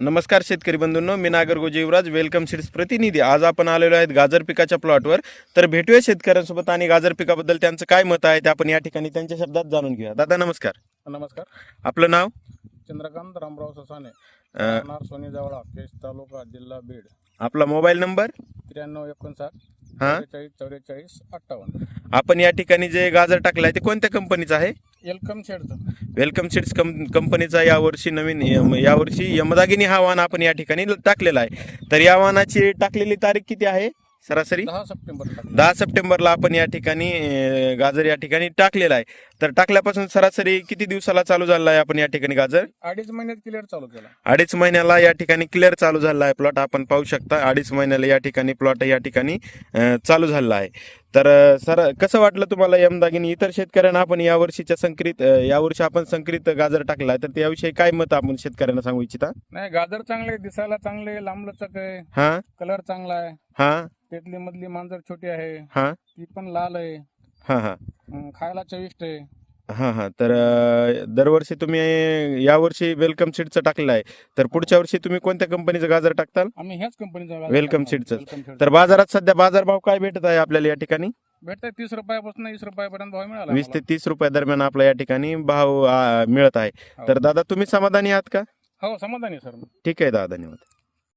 नमस्कार शेतकरी बंधूंनो मी नागरगोजी युवराज welcome seeds प्रतिनिधी. आज आपण आलेलो आहेत गाजर पिकाच्या प्लॉटवर तर भेटूया शेतकऱ्यांसोबत आणि गाजर पिकाबद्दल त्यांचं काय मत आहे ते आपण या ठिकाणी त्यांच्या शब्दात जाणून घेऊया. दादा नमस्कार. नमस्कार. आपलं नाव? चंद्रकांत रामराव ससाने. सोनी जवळा केस तालुका जिल्हा बीड. आपला मोबाईल नंबर? त्र्याण्णव एकोणसाठ हा. चौवेचाळीस चौवेचाळीस अठ्ठावन्न. आपण या ठिकाणी जे गाजर टाकलं आहे ते कोणत्या कंपनीचं आहे? वेलकम शेडचं वेलकम सीड्स कं कंपनीचा यावर्षी नवीन यम- यावर्षी यमदागिनी हा वाहन आपण या ठिकाणी टाकलेला आहे. तर या वाहनाची टाकलेली तारीख किती आहे? सरासरी? दहा सप्टेंबर दहा सप्टेंबरला आपण या ठिकाणी अं, गाजर या ठिकाणी टाकलेला आहे. तर टाकल्यापासून सरासरी किती दिवसाला चालू झाला आहे आपण या ठिकाणी गाजर? अडीच महिन्यात क्लिअर चालू केला. अडीच महिन्याला या ठिकाणी क्लिअर चालू झाला आहे प्लॉट आपण पाहू शकता अडीच महिन्याला या ठिकाणी प्लॉट या ठिकाणी चालू झाला आहे. तर सर कसं वाटलं तुम्हाला यमदागिनी? इतर शेतकऱ्यांना आपण यावर्षीच्या संकरित यावर्षी आपण संकरित गाजर टाकला तर त्याविषयी काय मत आपण शेतकऱ्यांना सांगू इच्छिता? नाही गाजर चांगले दिसायला चांगले लांबलचक आहे. हा. कलर चांगला आहे. हा. त्यातली मधली मांजर छोटी आहे. हा. ती पण लाल आहे. हा हा. अं, खायला चविष्ट आहे. हा हा. तर अं, दरवर्षी तुम्ही यावर्षी वेलकम सीडचं टाकलं आहे. तर पुढच्या वर्षी तुम्ही कोणत्या कंपनीचं गाजर टाकताल? आम्ही ह्याच कंपनीचा Welcome. Welcome seeds. तर बाजारात सध्या बाजारभाव काय भेटत आहे आपल्याला या ठिकाणी? भेटतंय तीस रुपयापासून वीस रुपयापर्यंत भाव मिळाला वीस ते आम्हाला. तीस रुपया दरम्यान आपल्या या ठिकाणी भाव मिळत आहे. हो. तर दादा तुम्ही समाधानी आहात का? हो समाधानी आहे सर. ठीक आहे दादा. धन्यवाद.